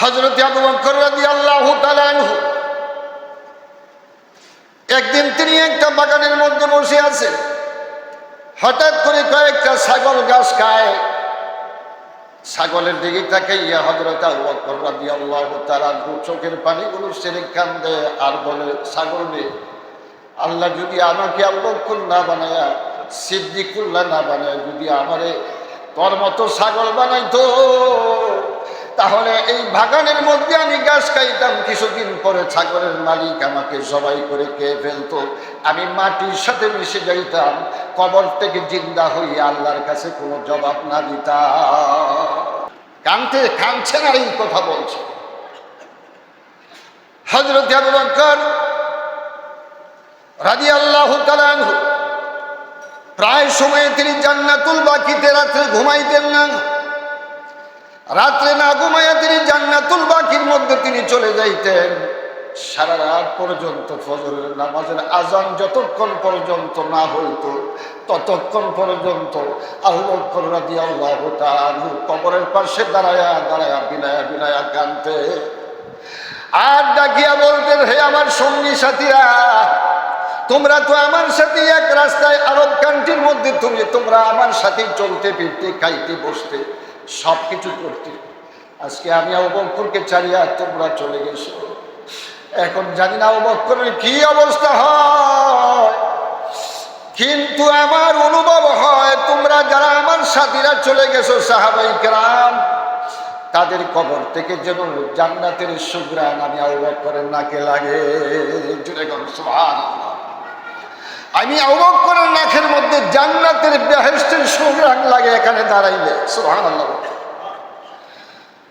হজরত আবু বকর রাদিয়াল্লাহু তাআলা আনহু। একদিন তিনি একটা বাগানের মধ্যে বসে আছেন। হঠাৎ করে কয়েকটা ছাগল গাছ খায়। ছাগলের দিকে তাকাইয়া হজরত আবু বকর রাদিয়াল্লাহু তাআলা চোখের পানিগুলো সেরে কান্দে আর বলে, ছাগল রে, আল্লাহ যদি আমাকে আল্লাহ না বানায়া, সিদ্দিকুল্লাহ না বানায়, যদি আমারে তোর মতো ছাগল বানাইতো তাহলে এই বাগানের মধ্যে আমি গাছ খাইতাম, কিছুদিন পরে ছাগলের মালিক আমাকে জবাই করে খেয়ে ফেলতো। আমি মাটির সাথে মিশে যাইতাম, কবর থেকে জিন্দা হইয়া আল্লাহর কাছে কোনো জবাব না দিতাম। কানতে কানছেন আর এই কথা বলছে। হজরত রাজি আল্লাহ প্রায় সময়ে তিনি জান্নাতুল বাকিতে রাত্রে ঘুমাইতেন না। রাত্রে না ঘুমাইয়া তিনি জান্নাতুল বাকির মধ্যে তিনি চলে যাইতেন। সারা রাত পর্যন্ত ফজরের নামাজের আজান যতক্ষণ পর্যন্ত না হইতো, ততক্ষণ পর্যন্ত আল্লাহ কবরের পাশে দাঁড়ায়া দাঁড়ায়া বিলায়া বিলায়া কানতে আর ডাকিয়া বলতেন, হে আমার সঙ্গী সাথীরা, তোমরা তো আমার সাথে এক রাস্তায় আরব কান্ট্রির মধ্যে, তুমি, তোমরা আমার সাথে চলতে, ফিরতে, খাইতে, বসতে। সব কিছু করতে। আজকে আমি অবক্ষরকে চালিয়া তোমরা চলে গেছো। এখন জানি না অবক্ষরের কি অবস্থা হয়। কিন্তু আমার অনুভব হয়, তোমরা যারা আমার সাথীরা চলে গেছো, সাহাবাই গ্রাম তাদের কবর থেকে যেন জান্নাতের সুগ্রান আমি অবক্ষরের নাকে লাগে। জুড়ে গেল আমি অবাক করে নাখের মধ্যে জান্নাতের বেহেস্টের সুগ্রাণ লাগে এখানে দাঁড়াইলে। সুহান আল্লাহ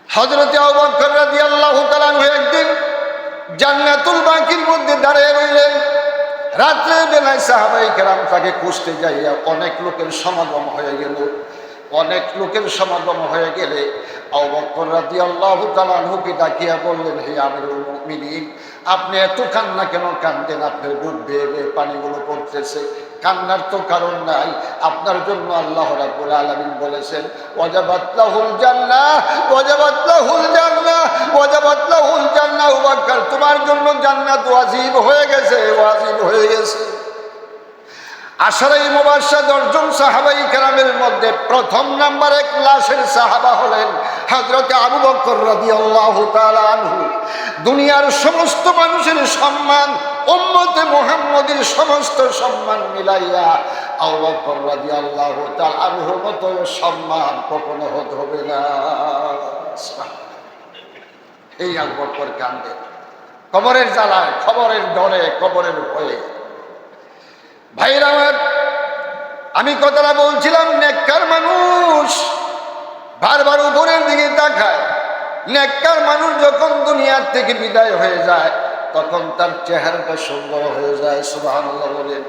হজরতে অবাক করে দিয়ে আল্লাহ তালান একদিন জান্নাতুল বাকির মধ্যে দাঁড়িয়ে রইলেন। রাত্রে বেলায় সাহাবাই কেরাম তাকে কুষ্টে যাইয়া অনেক লোকের সমাগম হয়ে গেল। অনেক লোকের সমাগম হয়ে গেলে ডাকিয়া বললেন, হে আমিরুল আপনি এত কান্না কেন কান্দেন আপনার বুক বেয়ে পানিগুলো পড়তেছে। কান্নার তো কারণ নাই। আপনার জন্য আল্লাহ রাব্বুল আলামিন বলেছেন ওয়াজাবাতলাহুল জান্নাহ ওয়াজাবাতলাহুল জান্নাহ ওয়াজাবাতলাহুল জান্নাহ ওয়াক্কার তোমার জন্য জান্নাত ওয়াজিব হয়ে গেছে, ওয়াজিব হয়ে গেছে। আশারাই মুবাসা দশজন সাহাবাই কেরামের মধ্যে প্রথম নাম্বারে ক্লাসের সাহাবা হলেন হজরত আবু বকর রাদিয়াল্লাহু তাআলা আনহু। দুনিয়ার সমস্ত মানুষের সম্মান, উম্মতে মুহাম্মদের সমস্ত সম্মান মিলাইয়া আবু বকর রাদিয়াল্লাহু তাআলা আনহুর মতো সম্মান কখনো হতে হবে না। এই আবু বকর কান্দে কবরের জ্বালায়, খবরের ডরে, কবরের ভয়ে। ভাইরা আমার, আমি কথাটা বলছিলাম, নেককার মানুষ বারবার উপরের দিকে তাকায়। নেককার মানুষ যখন দুনিয়ার থেকে বিদায় হয়ে যায়, তখন তার চেহারাটা সুন্দর হয়ে যায় সুবাহ বলেন